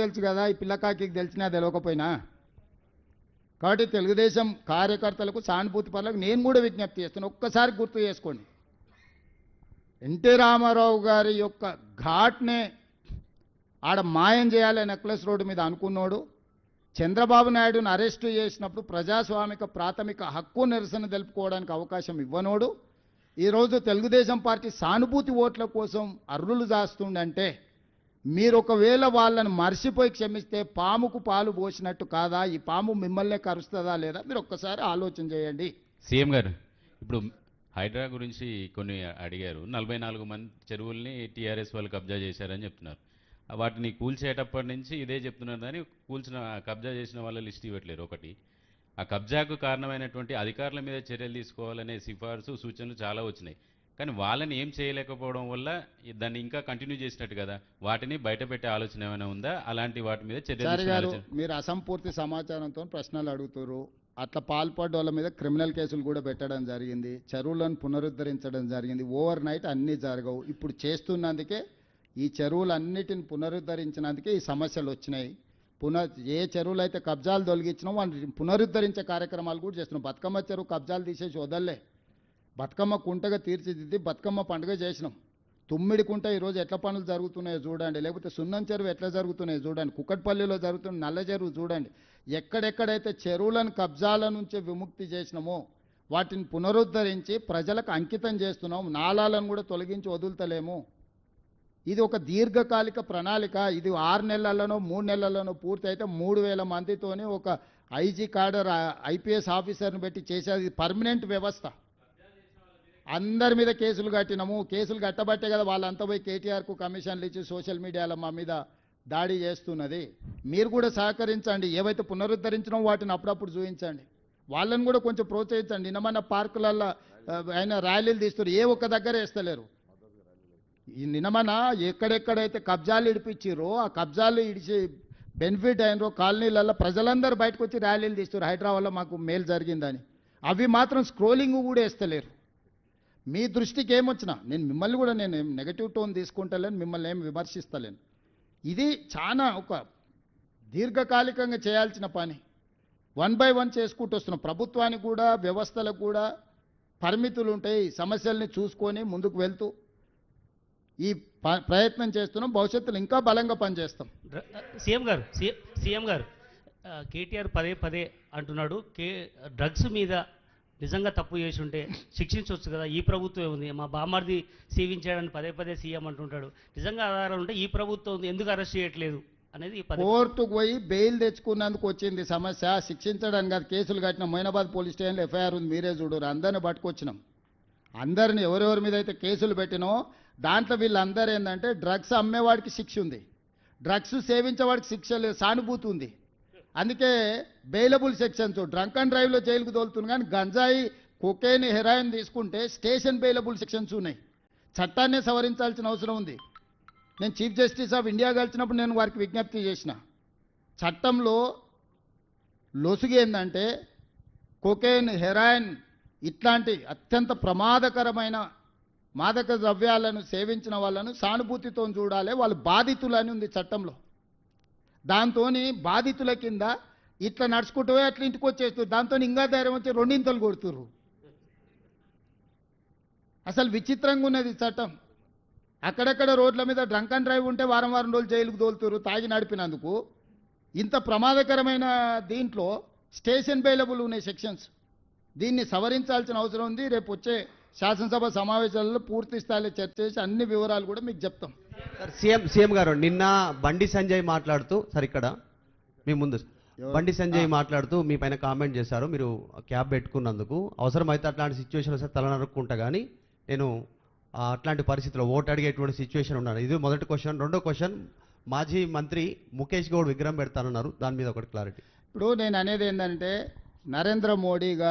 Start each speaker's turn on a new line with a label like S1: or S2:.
S1: తెలుసు కదా ఈ పిల్లకాకి తెలిసినా తెలియకపోయినా. కాబట్టి తెలుగుదేశం కార్యకర్తలకు సానుభూతి పనులకు నేను కూడా విజ్ఞప్తి చేస్తాను ఒక్కసారి గుర్తు చేసుకోండి. ఎన్టీ రామారావు గారి యొక్క ఘాట్నే ఆడ మాయం చేయాలి నెక్లెస్ రోడ్డు మీద అనుకున్నోడు చంద్రబాబు నాయుడును అరెస్టు చేసినప్పుడు ప్రజాస్వామిక ప్రాథమిక హక్కు నిరసన తెలుపుకోవడానికి అవకాశం ఇవ్వనోడు. ఈరోజు తెలుగుదేశం పార్టీ సానుభూతి ఓట్ల కోసం అర్రులు జాస్తుండంటే మీరు ఒకవేళ వాళ్ళని మర్చిపోయి క్షమిస్తే పాముకు పాలు పోసినట్టు కాదా? ఈ పాము మిమ్మల్నే కరుస్తుందా లేదా? మీరు ఒక్కసారి ఆలోచన చేయండి.
S2: సీఎం గారు ఇప్పుడు హైడ్రా గురించి కొన్ని అడిగారు. నలభై నాలుగు మంది చెరువుల్ని టీఆర్ఎస్ వాళ్ళు కబ్జా చేశారని చెప్తున్నారు. వాటిని కూల్చేటప్పటి నుంచి ఇదే చెప్తున్నారు కానీ కూల్చిన కబ్జా చేసిన వాళ్ళ లిస్ట్ ఇవ్వట్లేరు ఒకటి. ఆ కబ్జాకు కారణమైనటువంటి అధికారుల మీద చర్యలు తీసుకోవాలనే సిఫార్సు సూచనలు చాలా వచ్చినాయి. కానీ వాళ్ళని ఏం చేయలేకపోవడం వల్ల దాన్ని ఇంకా కంటిన్యూ చేసినట్టు కదా. వాటిని బయట పెట్టే ఆలోచన ఏమైనా ఉందా? అలాంటి వాటి మీద చర్యలు
S3: మీరు
S1: అసంపూర్తి సమాచారంతో ప్రశ్నలు అడుగుతారు అట్లా పాల్పడ్డ వాళ్ళ మీద క్రిమినల్ కేసులు కూడా పెట్టడం జరిగింది. చెరువులను పునరుద్ధరించడం జరిగింది. ఓవర్ నైట్ అన్నీ జరగవు. ఇప్పుడు చేస్తున్నందుకే ఈ చెరువులన్నిటిని పునరుద్ధరించినందుకే ఈ సమస్యలు వచ్చినాయి. పునర్ ఏ చెరువులు అయితే కబ్జాలు తొలగించినా వాటిని పునరుద్ధరించే కార్యక్రమాలు కూడా చేస్తున్నాం. బతుకమ్మ చెరువు కబ్జాలు తీసేసి వదల్లే. బతుకమ్మ కుంటగా తీర్చిదిద్ది బతుకమ్మ పండుగ చేసినాం. తుమ్మిడి కుంట ఈరోజు ఎట్ల పనులు జరుగుతున్నాయో చూడండి. లేకపోతే సున్నం చెరువు ఎట్లా జరుగుతున్నాయో చూడండి. కుక్కట్పల్లిలో జరుగుతున్న నల్ల చెరువు చూడండి. ఎక్కడెక్కడైతే చెరువులను కబ్జాల నుంచి విముక్తి చేసినామో వాటిని పునరుద్ధరించి ప్రజలకు అంకితం చేస్తున్నాం. నాళాలను కూడా తొలగించి వదులుతలేము. ఇది ఒక దీర్ఘకాలిక ప్రణాళిక. ఇది ఆరు నెలల్లోనో మూడు నెలల్లోనో పూర్తి అయితే మూడు వేల మందితోనే ఒక ఐజీ కార్డర్ ఐపీఎస్ ఆఫీసర్ని పెట్టి చేసేది. పర్మనెంట్ వ్యవస్థ. అందరి మీద కేసులు కట్టినాము. కేసులు కట్టబట్టే కదా వాళ్ళంతా పోయి కేటీఆర్కు కమిషన్లు ఇచ్చి సోషల్ మీడియాలో మా మీద దాడి చేస్తున్నది. మీరు కూడా సహకరించండి. ఏవైతే పునరుద్ధరించినో వాటిని అప్పుడప్పుడు చూపించండి వాళ్ళని కూడా కొంచెం ప్రోత్సహించండి. నిన్న పార్కులల్లో ఆయన ర్యాలీలు తీస్తారు ఏ ఒక్క దగ్గర వేస్తలేరు. ఈ నినమన ఎక్కడెక్కడైతే కబ్జాలు ఇడిపించారో ఆ కబ్జాలు ఇడిచి బెనిఫిట్ అయినరో కాలనీలలో ప్రజలందరూ బయటకు వచ్చి ర్యాలీలు తీస్తారు హైదరాబాద్లో మాకు మేలు జరిగిందని. అవి మాత్రం స్క్రోలింగ్ కూడా వేస్తలేరు. మీ దృష్టికి ఏమొచ్చినా నేను మిమ్మల్ని కూడా నేను నెగటివ్ టోన్ తీసుకుంటలేను మిమ్మల్ని ఏం విమర్శిస్తలేను. ఇది చాలా ఒక దీర్ఘకాలికంగా చేయాల్సిన పని. వన్ బై వన్ చేసుకుంటూ వస్తున్నాం. ప్రభుత్వానికి కూడా వ్యవస్థలకు కూడా పరిమితులు ఉంటాయి సమస్యల్ని చూసుకొని ముందుకు వెళ్తూ ఈ ప్రయత్నం చేస్తున్నాం. భవిష్యత్తులో ఇంకా బలంగా పనిచేస్తాం.
S4: డ్ర- సీఎం గారు సీఎం గారు కేటీఆర్ పదే పదే అంటున్నాడు కే డ్రగ్స్ మీద నిజంగా తప్పు చేసి ఉంటే శిక్షించవచ్చు కదా? ఈ ప్రభుత్వం ఉంది. మా బామ్మర్ది సేవించాడని పదే పదే సీఎం అంటుంటాడు. నిజంగా ఆధారాలు ఉంటే ఈ ప్రభుత్వం ఉంది, ఎందుకు అరెస్ట్ చేయట్లేదు? అనేది
S1: కోర్టుకు పోయి బెయిల్ తెచ్చుకున్నందుకు వచ్చింది సమస్య. శిక్షించడానికి కాదు కేసులు కట్టిన మైనాబాద్ పోలీస్ స్టేషన్లో ఎఫ్ఐఆర్ ఉంది. మీరే చూడరు. అందరిని పట్టుకొచ్చినాం. అందరిని ఎవరెవరి మీద అయితే కేసులు పెట్టినో దాంట్లో వీళ్ళందరూ ఏంటంటే డ్రగ్స్ అమ్మేవాడికి శిక్ష ఉంది. డ్రగ్స్ సేవించేవాడికి శిక్ష లేదు. సానుభూతి ఉంది. అందుకే బెయిలబుల్ సెక్షన్స్ డ్రంక్ అండ్ డ్రైవ్లో జైలుకు తోలుతుంది కానీ గంజాయి కొకేన్ హెరాయిన్ తీసుకుంటే స్టేషన్ బెయిలబుల్ సెక్షన్స్ ఉన్నాయి. చట్టాన్ని సవరించాల్సిన అవసరం ఉంది. నేను చీఫ్ జస్టిస్ ఆఫ్ ఇండియా కలిసినప్పుడు నేను వారికి విజ్ఞప్తి చేసిన. చట్టంలో లొసుగు ఏంటంటే కొకేన్ హెరాయిన్ ఇట్లాంటి అత్యంత ప్రమాదకరమైన మాదక ద్రవ్యాలను సేవించిన వాళ్ళను సానుభూతితో చూడాలి వాళ్ళు బాధితులని ఉంది చట్టంలో. దాంతో బాధితుల కింద ఇట్లా నడుచుకుంటూ అట్లా ఇంటికి వచ్చేస్తారు దాంతో ఇంకా ధైర్యం వచ్చి రెండింతలు కొడుతురు అసలు విచిత్రంగా ఉన్నది చట్టం. అక్కడక్కడ రోడ్ల మీద డ్రంక్ అండ్ డ్రైవ్ ఉంటే వారం వారం రోజులు జైలుకు తోలుతురు తాగి నడిపినందుకు. ఇంత ప్రమాదకరమైన దీంట్లో స్టేషన్ అవైలబుల్ ఉన్నాయి సెక్షన్స్. దీన్ని సవరించాల్సిన అవసరం ఉంది. రేపు వచ్చే శాసనసభ సమావేశాలలో పూర్తి స్థాయిలో చర్చ చేసి అన్ని వివరాలు కూడా మీకు చెప్తాం.
S5: సార్ సీఎం సీఎం గారు నిన్న బండి సంజయ్ మాట్లాడుతూ సార్ ఇక్కడ మీ ముందు? బండి సంజయ్ మాట్లాడుతూ మీ పైన కామెంట్ చేశారు. మీరు క్యాబ్ పెట్టుకున్నందుకు అవసరమైతే అట్లాంటి సిచ్యువేషన్ వస్తే తల నరుక్కుంటా కానీ నేను అట్లాంటి పరిస్థితిలో ఓటు అడిగేటువంటి సిచ్యువేషన్ ఉన్నాను. ఇది మొదటి క్వశ్చన్ రెండో క్వశ్చన్ మాజీ మంత్రి ముఖేష్ గౌడ్ విగ్రహం పెడతానన్నారు. దాని మీద ఒకటి క్లారిటీ
S1: ఇప్పుడు నేను అనేది ఏంటంటే నరేంద్ర మోడీ గారు